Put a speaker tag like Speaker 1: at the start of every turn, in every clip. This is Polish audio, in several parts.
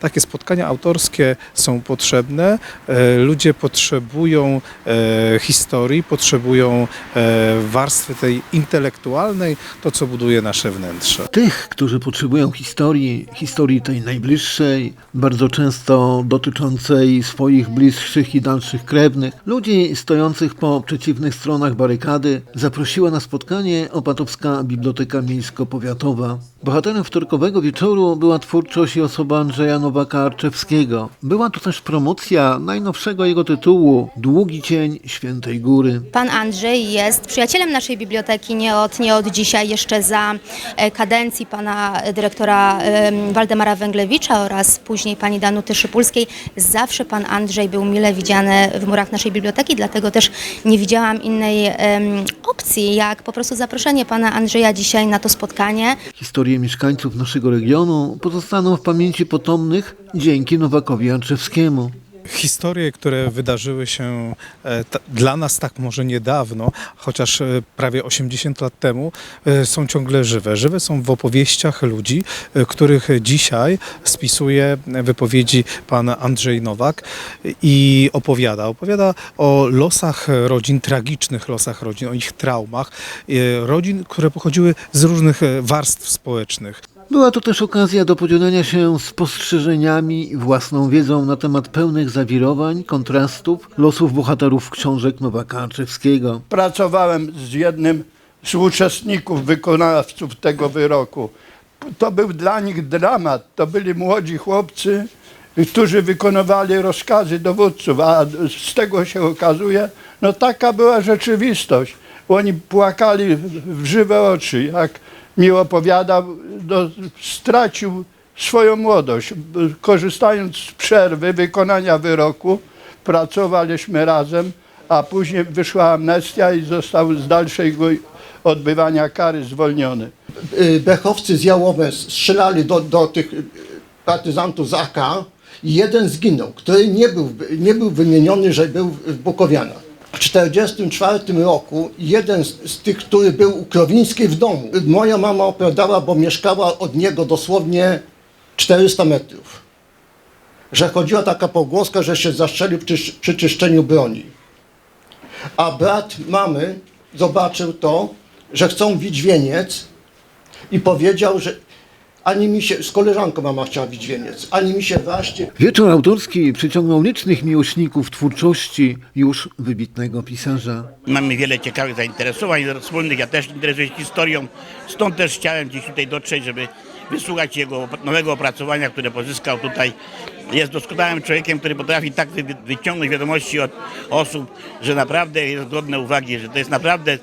Speaker 1: takie spotkania autorskie są potrzebne. E, Ludzie potrzebują e, historii, potrzebują e, warstwy tej intelektualnej, to co buduje nasze wnętrze.
Speaker 2: Tych, którzy potrzebują historii, historii tej najbliższej, bardzo często dotyczącej swoich bliższych i dalszych krewnych, ludzi stojących po przeciwnych stronach barykady, zaprosiła na spotkanie Opatowska Biblioteka Miejsko-Powiatowa. Bohaterem wtorkowego wieczoru była twórczość i osoba Andrzeja Nowaka-Arczewskiego. Była to też promocja najnowszego jego tytułu Długi Cień Świętej Góry.
Speaker 3: Pan Andrzej jest przyjacielem naszej biblioteki nie od, nie od dzisiaj, jeszcze za e, kadencji pana dyrektora em, Waldemara Węglewicza oraz później pani Danuty Szypulskiej. Zawsze pan Andrzej był mile widziany w murach naszej biblioteki, dlatego też nie widziałam innej opcji, jak po prostu zaproszenie pana Andrzeja dzisiaj na to spotkanie.
Speaker 2: Historie mieszkańców naszego regionu pozostaną w pamięci potomnych dzięki Nowakowi Arczewskiemu.
Speaker 1: Historie, które wydarzyły się e, dla nas tak może niedawno, chociaż e, prawie 80 lat temu, e, są ciągle żywe. Żywe są w opowieściach ludzi, których dzisiaj spisuje wypowiedzi pan Andrzej Nowak i opowiada. Opowiada o losach rodzin, tragicznych losach rodzin, o ich traumach, rodzin, które pochodziły z różnych warstw społecznych.
Speaker 2: Była to też okazja do podzielenia się spostrzeżeniami i własną wiedzą na temat pełnych zawirowań, kontrastów, losów bohaterów książek Nowaka Arczewskiego.
Speaker 4: Pracowałem z jednym z uczestników, wykonawców tego wyroku. To był dla nich dramat. To byli młodzi chłopcy, którzy wykonywali rozkazy dowódców, a z tego się okazuje, no taka była rzeczywistość. Oni płakali w żywe oczy. Jak mi opowiadał, no, stracił swoją młodość. Korzystając z przerwy wykonania wyroku, pracowaliśmy razem, a później wyszła amnestia i został z dalszego odbywania kary zwolniony.
Speaker 5: y, bechowcy z Jałowe strzelali do, do tych y, partyzantów z AK i jeden zginął, który nie był, nie był wymieniony, że był w Bukowianach. W 1944 roku jeden z, tych, który był u Krowińskiej w domu, moja mama opowiadała, bo mieszkała od niego dosłownie 400 metrów, że chodziła taka pogłoska, że się zastrzelił przy, przy czyszczeniu broni. A brat mamy zobaczył to, że chcą bić wieniec i powiedział, że ani mi się, z koleżanką mama chciała bić wieniec, ani mi się właśnie
Speaker 2: Wieczór autorski przyciągnął licznych miłośników twórczości już wybitnego pisarza.
Speaker 6: Mamy wiele ciekawych zainteresowań wspólnych. Ja też interesuję się historią, stąd też chciałem dziś tutaj dotrzeć, żeby wysłuchać jego nowego opracowania, które pozyskał tutaj. Jest doskonałym człowiekiem, który potrafi tak wy- wyciągnąć wiadomości od osób, że naprawdę jest godne uwagi, że to jest naprawdę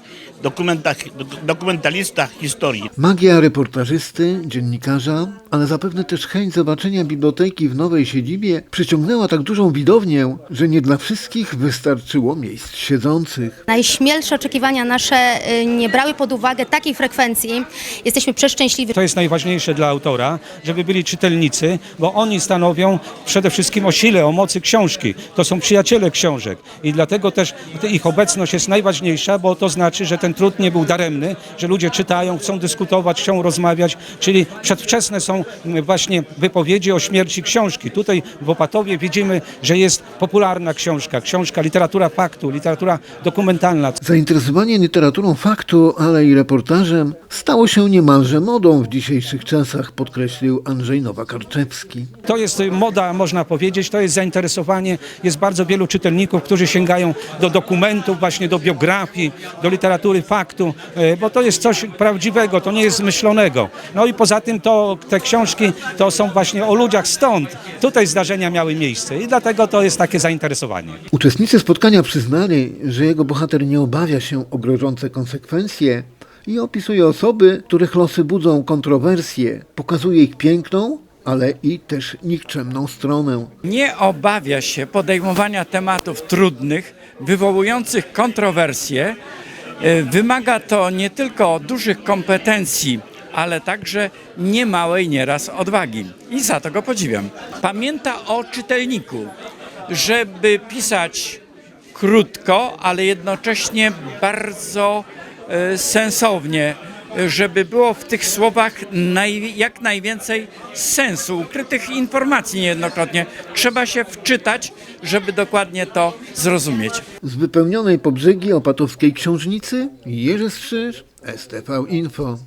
Speaker 6: dokumentalista historii.
Speaker 2: Magia reportażysty, dziennikarza, ale zapewne też chęć zobaczenia biblioteki w nowej siedzibie przyciągnęła tak dużą widownię, że nie dla wszystkich wystarczyło miejsc siedzących.
Speaker 3: Najśmielsze oczekiwania nasze y, nie brały pod uwagę takiej frekwencji. Jesteśmy przeszczęśliwi,
Speaker 7: To jest najważniejsze dla autora, żeby byli czytelnicy, bo oni stanowią przede wszystkim o sile, o mocy książki. To są przyjaciele książek i dlatego też ich obecność jest najważniejsza, bo to znaczy, że ten trud nie był daremny, że ludzie czytają, chcą dyskutować, chcą rozmawiać, czyli przedwczesne są mm, właśnie wypowiedzi o śmierci książki. Tutaj w Opatowie widzimy, że jest popularna książka, książka, literatura faktu, literatura dokumentalna.
Speaker 2: Zainteresowanie literaturą faktu, ale i reportażem stało się niemalże modą w dzisiejszych czasach, podkreślił Andrzej Nowak-Arczewski.
Speaker 7: To jest y, moda, można powiedzieć, to jest zainteresowanie. Jest bardzo wielu czytelników, którzy sięgają do dokumentów, właśnie do biografii, do literatury faktu, y, bo to jest coś prawdziwego, to nie jest zmyślonego. No i poza tym to te książki to są właśnie o ludziach stąd. Tutaj zdarzenia miały miejsce i dlatego to jest takie zainteresowanie.
Speaker 2: Uczestnicy spotkania przyznali, że jego bohater nie obawia się o grożące konsekwencje i opisuje osoby, których losy budzą kontrowersje, pokazuje ich piękną, ale i też nikczemną stronę.
Speaker 8: nie obawia się podejmowania tematów trudnych, wywołujących kontrowersje. E, Wymaga to nie tylko dużych kompetencji, ale także niemałej nieraz odwagi. I za to go podziwiam. Pamięta o czytelniku, żeby pisać krótko, ale jednocześnie bardzo e, sensownie. Żeby było w tych słowach naj, jak najwięcej sensu, ukrytych informacji niejednokrotnie. Trzeba się wczytać, żeby dokładnie to zrozumieć.
Speaker 2: Z wypełnionej po brzegi opatowskiej książnicy Jerzy Strzyż, STV Info.